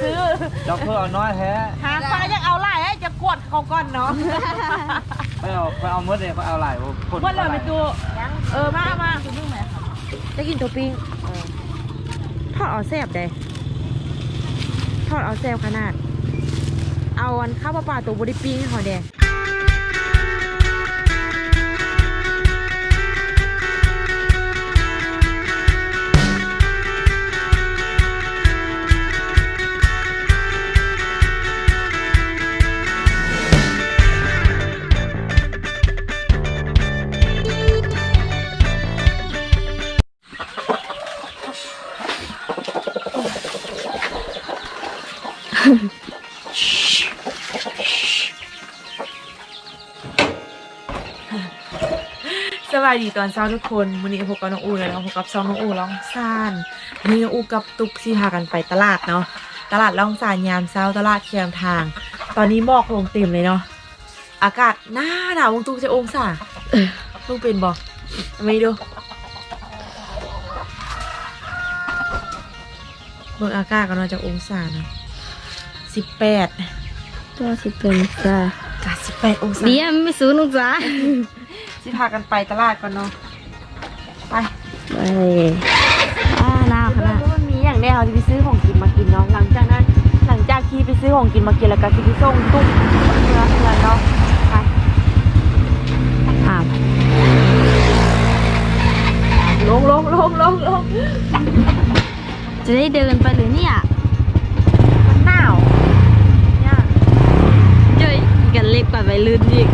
ซื้อดอกเพื่อเอาน้อยแท้หาฟ้ายังเอาไล่ให้จะกดเขาก่อนเนาะไปเอาไปเอามดเลยไปเอาหลายคนหมดเลยไปตูเออมามาคุณนึ่งไหมจะกินตัวปิ้งทอดเอาแซ่บได้ทอดเอาแซ่บขนาด เอาอันข้าวปลาปลาตัวบริปิ้งให้เขาแด งสวัสดีตอนเช้าทุกคนวันนี้พบกับน้องอูแล้วเนาะพบกับซองน้องอูร้องซ่านวันนี้น้องอูกับตุกสิพากันไปตลาดเนาะตลาดล่องซานยามเช้าตลาดเคียงทาง ตอนนี้หมอกลงเต็มเลยเนาะอากาศหน้าหนาววงตุกจะองศาลูกเป็นบอกไม่ดูเบิ่งอากาศกันเนาะจากองศาเนาะสิบแปดตัวสิเป็นจ้าจากสิบแปดองศาเดี๋ยวไม่สูนุกจ้า สิพากันไปตลาดก่อนเนาะไปไปอ่าหน้าขนาดมันมีอย่างแน่เขาจะไปซื้อของกินมากินเนาะหลังจากนั้นหลังจากที่ไปซื้อของกินมากินแล้วก็จะไปส่งตุ้มเนื้อเนื้อเนาะไปอ่าลงลงลงลงลงจะได้เดินไปหรือเนี่ยมันหนาวเนี่ยเจ้ยกันเล็บกับไปลื่นอีก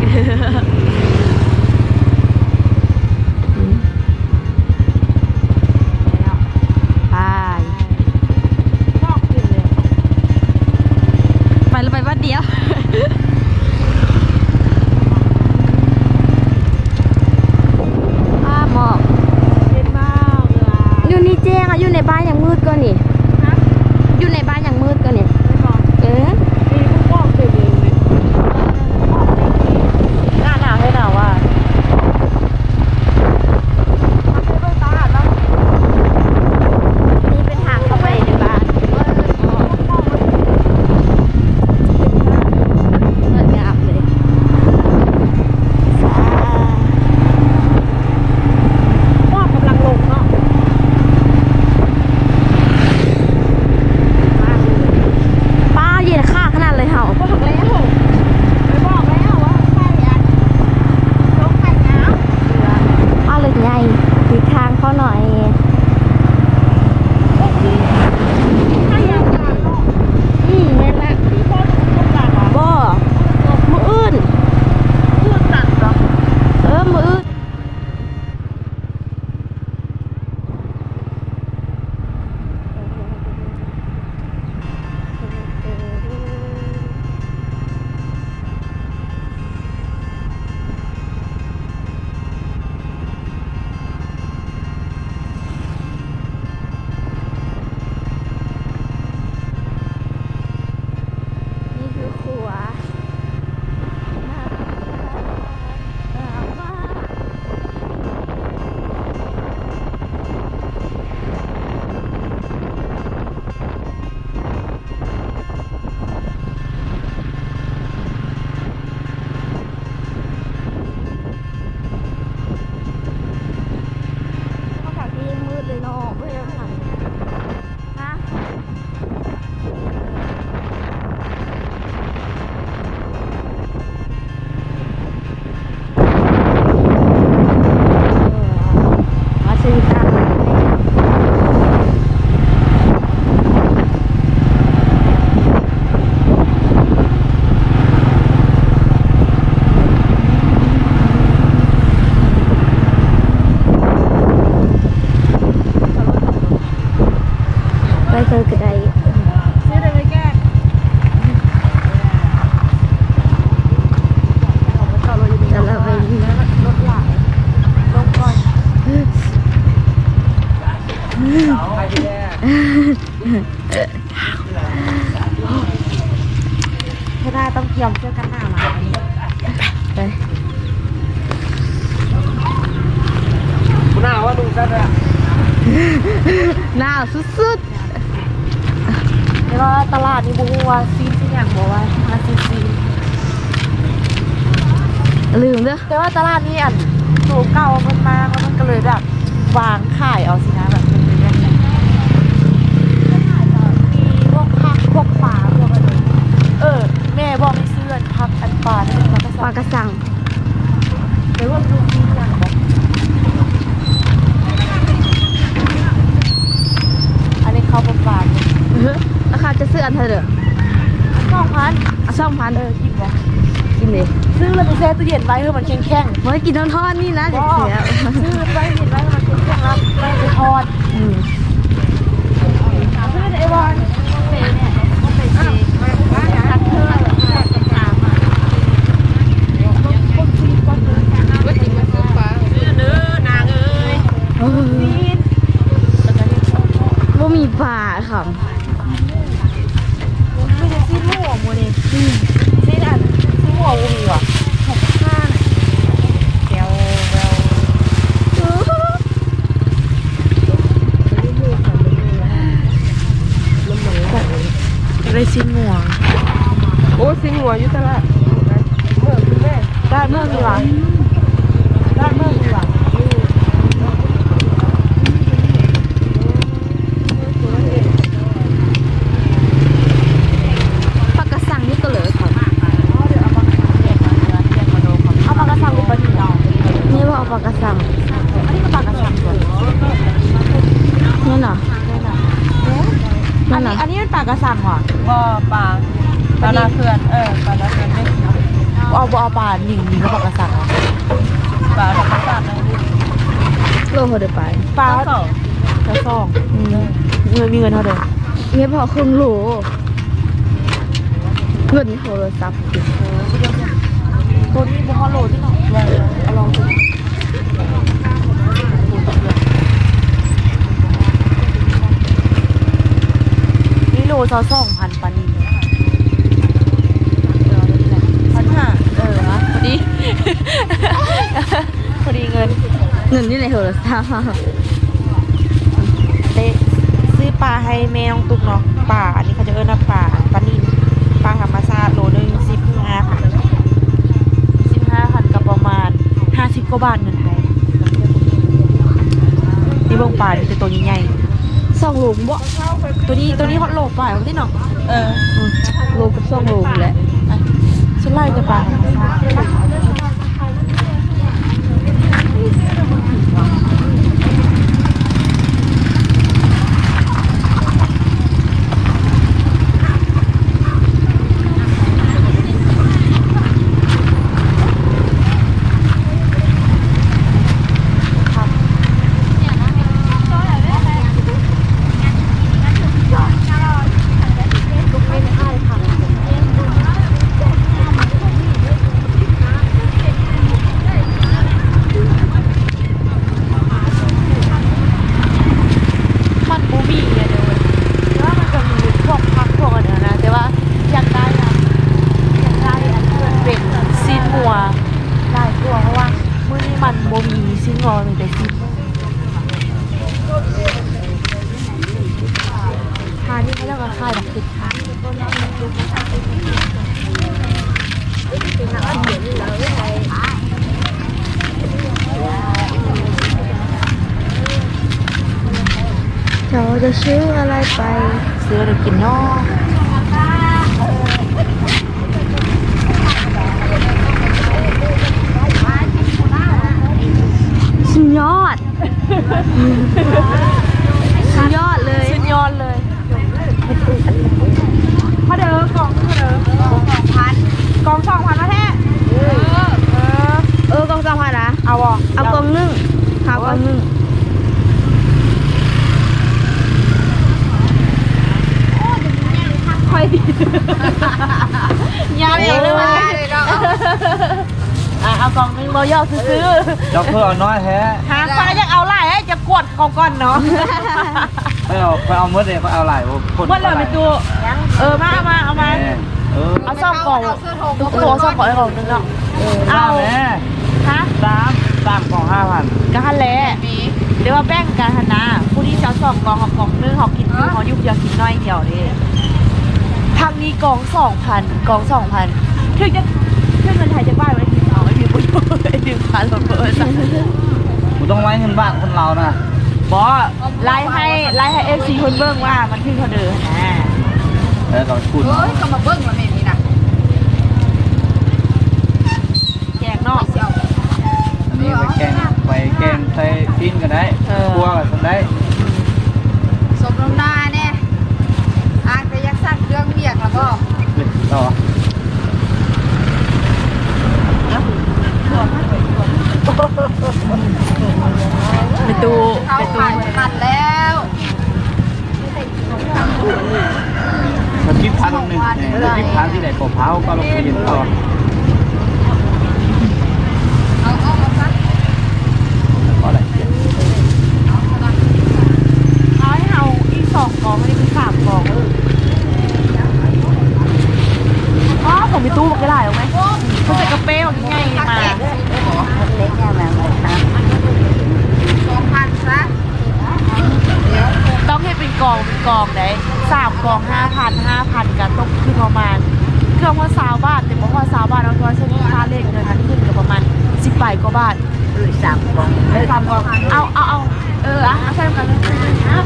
หนาวสุดแต่ว่าตลาดนี่บ่ฮู้ว่าซีนที่หยังบ่ว่ามาซีนซีนลืมเด้อแต่ว่าตลาดนี่อันโตเก่ามันมาแล้วมันก็เลยแบบวางขายเอาสินะแบบเป็นเรื่องนี้มีพวกผักพวกปลาพวกอะไรเออ แม่บอกให้ซื้ออันผักอันปลาที่เป็นปลากระปสัลางกระสังแต่ว่าดูซีนอย่างแบบอันนี้ข้าวปลาๆเนี่ยเฮ้ยราคาจะซื้ออันเท่าเด้อสองพันอะสองพันเออกินวะกินเลยซื้อแล้วไปแช่ตู้เย็นไว้เพื่อมันแข็งแข็งเฮ้ยกินทอดๆนี่นะๆจะเสียซื้อไว้เย็นไว้ให้มันแข็งแข็งๆแล้วไม่ไปทอดอืมซื้อไอ้บอลเปเนี่ยต้องไปซีทักเธอหรือทักกระถามอะคนซีก่อนเลย เออ ซีนแล้วก็นี่ บ่มีปลาค่ะ ไม่ใช่ซีนหัวมูนี่ซีนอันซีนหัวอูมีว่ะหกห้าแก้วแววได้ซีนหัว โอ้สิงหัวอยู่ตลาด ด้านเมื่อมีว่ะด้านเมื่อมีว่ะ ปลากระสังนี่ก็เหลือค่ะ เอาปลากระสังอุปนิยม นี่ว่าเอา ปลากระสังอันนี้ก็ปลากระสังก่อนนี่เหรออันนั่นเหรนี้ออันนี้เป็นปลากระสังว่ะบ่ปลาปลาลาเพื่อนเออปลาลาเพื่อนไม่เขียวเอาบ่เอาปลาหนิงหนิงก็ปลากระสังอะปลาธรรมชาติเลยโลเท่าเดิมไปปลาสองกระซองอืมเงินมีเงินเท่าเดิมเนี่ยพอครึ่งโหลเงินโทรศัพท์ตัวนี้บุคโลที่หน่อยเอาลองดูนี่โล ซอสองพันปานีพันห้าเออวะพอดี พอดีเงิน เงินนี่ในโทรศัพท์เตะซื้อปลาให้แมวตุ๊กเนาะปลาอันนี้เขาจะเอิ้นว่าปลาปลานินปลาธรรมชาติโลหนึงสิบห้าพันสิบห้าพันกับประมาณห้าสิบกว่าบาทเงินไทยนี่เบิ่งปลานี่เป็นตัวใหญ่สองโลบ่ๆ ตัวนี้ตัวนี้ฮอตโลปลาของที่เนาะเออโลกับสองโลแหละอะฉันไล่จะปลาธรรมชาติมันบูมี่เนี่ยเดี๋ยวเว้ยแต่ว่ามันจะมีพวกพักพวกอันเนี้ยนะ แต่ว่าอยากได้อะอยากได้อันที่มันเป็นซีนหัวได้ตัวเพราะว่ามื้อนี้มันบูมีซีนหัวมีแต่ซีนทานนี่เขาเรียกว่าค่ายดักติดค่ะ เรา จะซื้ออะไรไป ซื้อเดี๋ยวกินเนาะสุดยอด สุดยอดเลย สุดยอดเลย มาเด้อกล่องมาเด้อกล่องสองพันกล่องสองพันแล้วแท้เออ เออกองสองพันนะเอาอะเอากองนึ่งเอากองนึ่ง ค่อยดียาวอย่างเลยว่ะอะเอากล่องนึงเราย่อซื้อดอกเพื่อเอาน้อยแท้หาฟ้ายังเอาไล่ให้จะกดเขาก่อนเนาะไปเอาไปเอามดเลยไปเอาหลายคนเมื่อเลยไปดูเออมาเอามาเอามาเออเอาซ่อมกล่องตุ๊กตัวซ่อมกล่องให้กล่องนึงเนาะเอาเอาแม่ฮะสามสามกล่องห้าพันกะฮันแหละเดี๋ยวว่าแบ่งกันหนนะผู้ที่จะสองกล่องกับกล่องนึงเขากินคือเขายุบเดียวกินน้อยเดียวนี่พักนี้ กองสองพันกองสองพันถึงจะถึงเงินไทยจะบ้านไว้ที่เอาไอ้พี่ปุ้ยไอ้ดึงพันมาเปิดซะกูต้องไว้เงินบ้านคนเรานะบอไล่ให้ไล่ให้เอฟซีคนเบิ่งว่ามันขึ้นเขาเดินนะเออก็คุณเฮ้ยก็มาเบิ้งมาแม่นี่นะแจกนอกเสี่ยวอันนี้ไปแกงไปแกงใส่พินก็ได้เออครัวก็ได้สมน้ำหน้าแน่อางแต่ยักษ์สั่งเครื่องเบีย ก็ต่อไปตูเขาไปตูผ่านแล้วสกิปพันหนึ่งเนี่ยสกิปพันที่ไหนกบเผาก็ลงไปเย็นต่อ เอาเอาเอาซะ ก็ได้ เอาให้เอาอีกสองกองไม่ได้เป็นสามกองเอออ๋อผมมีตู้บอกได้หลายหรอไหมเขาใส่กระเป๋าง่ายๆมา เล็กแค่แบบนะสองพันซะเดี๋ยว ต้องให้เป็นกองเป็นกองได้ สามกองห้าพันห้าพันกันตกคือประมาณเครื่องว่าสาวบาทแต่บอกว่าสาวบาทเอาตัวใช้ค่าเลขเงินนั้นขึ้นกับประมาณสิบใบกว่าบาทเออสามกล่องเออสามกองเอาเอาเอาเอออะเอาใส่กันเลยนะ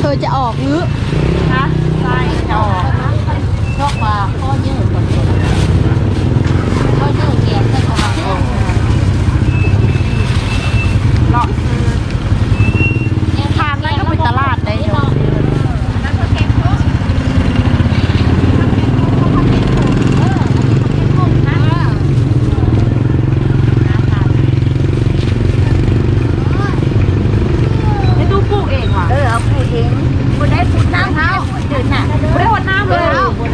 เธอจะออกหรือนะใช่จะออกชอบมาข้อยืดก่อนข้อยืดเกียร์เส้นประมาณ เลาะคือทางนั้นก็เป็นตลาดได้เนาะในตู้ปลูกเองว่ะ เออเอาผู้หญิงบนได้ผุดน้ำเท้าเดินหนัก ไม่ได้หดน้ำเลย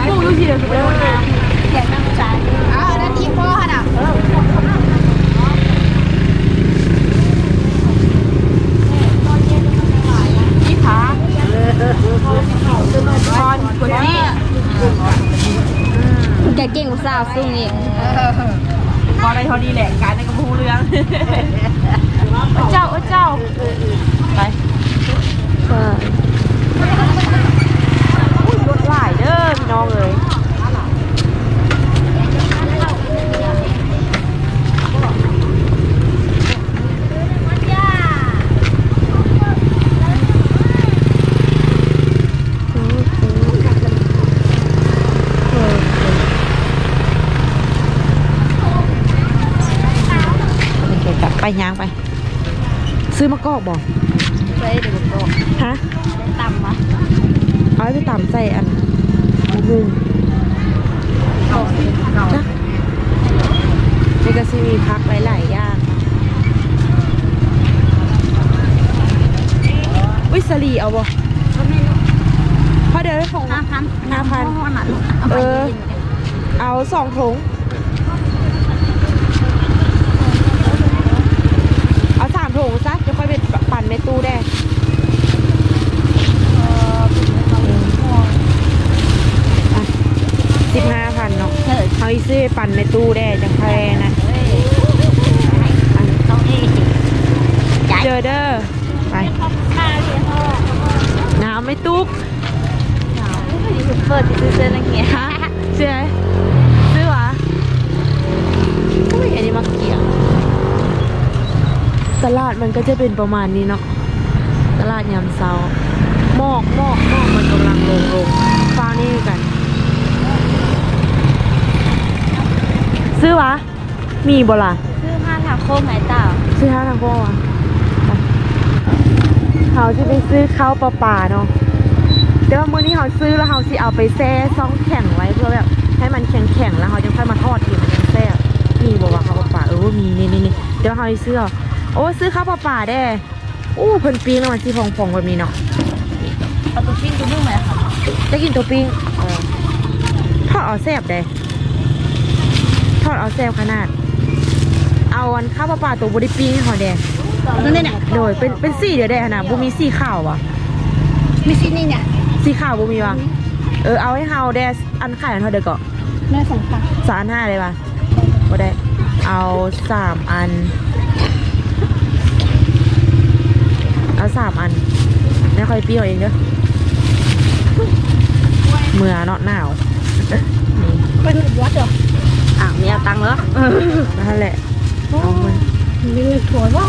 ปลูกอยู่ที่เดียวไม่ได้หดน้ เขียนน้ำใจอ้าวนั่นอีพ่อน่ะำพี่ขา ตอนคนนี้แกเก่งกว่าสาวซึ่งอีกพออะไรเท่าดีแหละการในกระพูเรื่องเจ้าเจ้าไปอุ้ยรถหลายเด้อพี่น้องเลย ไปยางไป ซื้อมะกอกบอกไปเดี๋ยวบอกฮะต่ำมาเอาไปตำใส่อันมะม่วงจ้ะนี่ก็สิมีพักหลายๆอย่างอุ้ยสลีเอาบ่พอเดี๋ยวได้ของห้าพันห้าพันเออ เอาสองถุง เอาสามถุงซะจะค่อยไปปั่นในตู้ได้สิบห้าพันเนาะ เออ เอาอี ซื้อไปปั่นในตู้ได้จังแพนะต้องเองเจอเด้อไปค่าเลยพ่อน้ำไม่ตุกเปิดซื้อเสื้อนักเรียนฮะซื้อไหมซื้อวะอุ้ยอันนี้มาเกี่ยงตลาดมันก็จะเป็นประมาณนี้เนาะตลาดยามเช้าหมอกหมอกหมอกมันกำลังลงลงฟ้านี่กัน ซื้อวะ มีบ่ล่ะซื้อผ้าถาโค้งไหนต่าซื้อห้าทางพวกวะไปเขาจะไปซื้อข้าวปลาป่าเนาะแต่ว่ามื้อนี้เขาซื้อแล้วเขาสิเอาไปแช่ซ่องแข็งไว้เพื่อแบบให้มันแข็งแข็งๆแล้วเขาจะค่อยมาทอดกินมันยังแซ่บมีบอกว่าข้าวปลาป่าเออมีนี่นี่นี่เดี๋ยวเขาไปซื้อเอาโอ้ซื้อข้าวปลาป่าได้อู้เพิ่นปิ้งแล้วมันสิพองๆแบบนี้เนาะเอาตัวปิ้งตัวนึ่งไหมคะจะกินตัวปิ้งเออทอดเอาแซ่บได้ทอ ดเอาแซ่บขนาด เอาอันข้าวปลาป่าตัวบไดิปิ้งให้เขาแดงนั่นเนี่ยโดยเป็นเป็นสีเดียวได้ขนาดบุมีสีขาววะมีชิ้นนี่เนี่ยสีขาวบุมีวะเออเอาให้เฮาแดสอันขายอันเท่าเดียวก็แม่สองพันสามอันห้าเลยปะบ่ได้ เอาสามอัน เอาสามอันไม่ค่อยเปรี้ยวเองเด้อเมื่อเนาะหนาวเป็นวัดเหรออะมีเอา ตังค์เหรอนั่นแหละเอามันมีถั่วว่า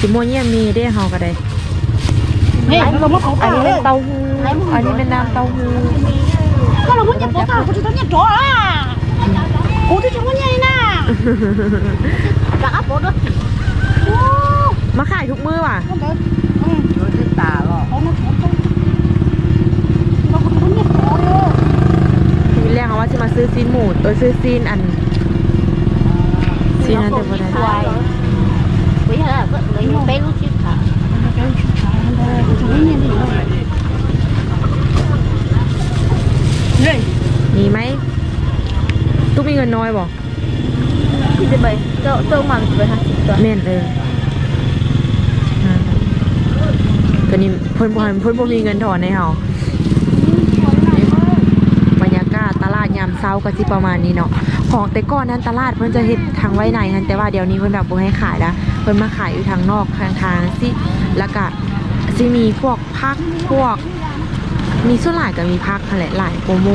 สิโมเนียมีได้เฮาก็ได้นี่เรามาของอันเก่านี้เลเป็ยนเต้าหู้อันนี้เป็นน้ำเต้าหู้ก็เราไม่จะปวดขาคุณจะต้องเนี่ยถั่วอะกูจะจะว่าไงน่ะตังค์อะโป๊ดด้วยโอ้มาขายทุกมื้อว่ะก็แบบอืมรู้สึกตาหรอเอามาถั่วต้มเราคนต้องเนี่ยถั่วเลยทีแรกเขาว่าจะมาซื้อซีนหมูเออซื้อซีนอัน ซีนั้นแต่บ่ได้ bây giờ là lấy một bé lúc trước hả มีไหมตุ๊กมีเงินน้อยบ่พี่จะไปเจ้าเจ้ามันจะไปหาสิบตัวแม่นเอออ่าก็นี่เพิ่นบ่ให้เพิ่นบ่มีเงินถอนให้เฮาบรรยากาศตลาดยามเช้าก็สิประมาณนี้เนาะ ของแต่ก่อนนั้นตลาดเพิ่นจะเฮ็ดทางไว้ในหั่นแต่ว่าเดี๋ยวนี้เพิ่นแบบบ่ให้ขายแล้วเพิ่นมาขายอยู่ทางนอกทางทางสิแล้วก็สิมีพวกผักพวก มีส่วนหลายก็มีพักแหละหลายโปรโม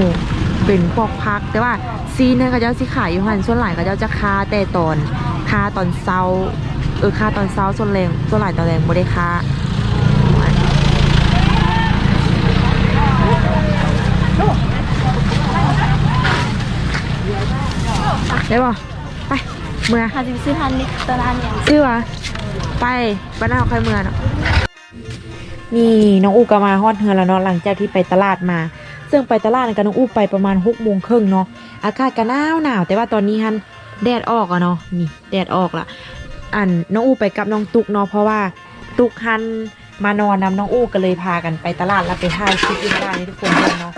เป็นพวกพัก แต่ว่าซีนเนี่ยก็เจ้าสิขายอยู่หันส่วนหลายก็เจ้าจะค้าแต่ตอนค้าตอนเช้าเออค้าตอนเช้าส่วนแรงส่วนหลายตอนแรงบ่ได้ค้า ได้ป่ะไปเมื่อหาสิบซื้อทันนี่ตลาดเนี่ยชื่อวะไปบ้านเราใครเมื่อเนาะนี่น้องอูก็มาฮอดเฮือนแล้วเนาะหลังจากที่ไปตลาดมา ซึ่งไปตลาดกับน้องอูไปประมาณหกโมงครึ่งเนาะอากาศก็หนาวหนาวแต่ว่าตอนนี้ฮันแดดออกอะเนาะนี่แดดออกละอันน้องอูไปกับน้องตุกเนาะเพราะว่าตุกฮันมานอนนำน้องอูก็เลยพากันไปตลาดแล้วไปถ่ายคลิปที่ตลาดให้ทุกคนดูเนาะ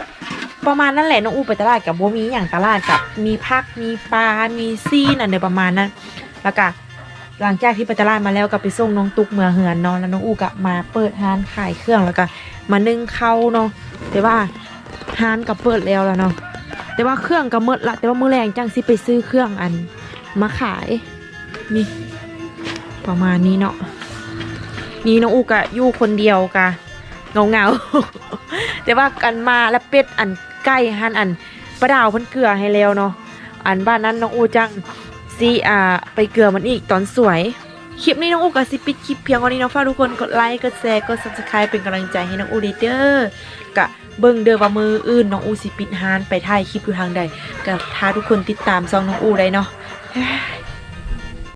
ประมาณนั้นแหละน้องอูไปตลาดกับโบมีอย่างตลาดกับมีผักมีปลา มีซีนอันเดียประมาณนั้น แล้วก็หลังจากที่ไปตลาดมาแล้วก็ไปส่งน้องตุกเมือเหือนนาะแล้วน้องอูก็มาเปิดร้านขายเครื่องแล้วก็มานึ่งข้าวเนาะแต่ว่าร้านก็เปิดแล้วแล้วเนาะแต่ว่าเครื่องก็หมดละแต่ว่ามือแรงจังสิไปซื้อเครื่องอันมาขายนี่ประมาณนี้เนาะนี่น้องอูกะอยู่คนเดียวกะเงาเงาแต่ว่ากันมาแล้วเป็ดอัน ใกล้หันอันประดาวเพิ่นเกลือให้แล้วเนาะอันบ้านนั้นน้องอูจังซีอ่าไปเกลือมันอีกตอนสวย คลิปนี้น้องอูกับซิปิดคลิปเพียงวันนี้น้องฝากทุกคนกดไลค์กดแชร์กด subscribe เป็นกำลังใจให้น้องอูเด้อกะเบิ่งเด้อว่ามืออื่นน้องอูสิปิดฮานไปถ่ายคลิปอยู่ทางใดกะถ้าทุกคนติดตามซองน้องอูได้เนาะ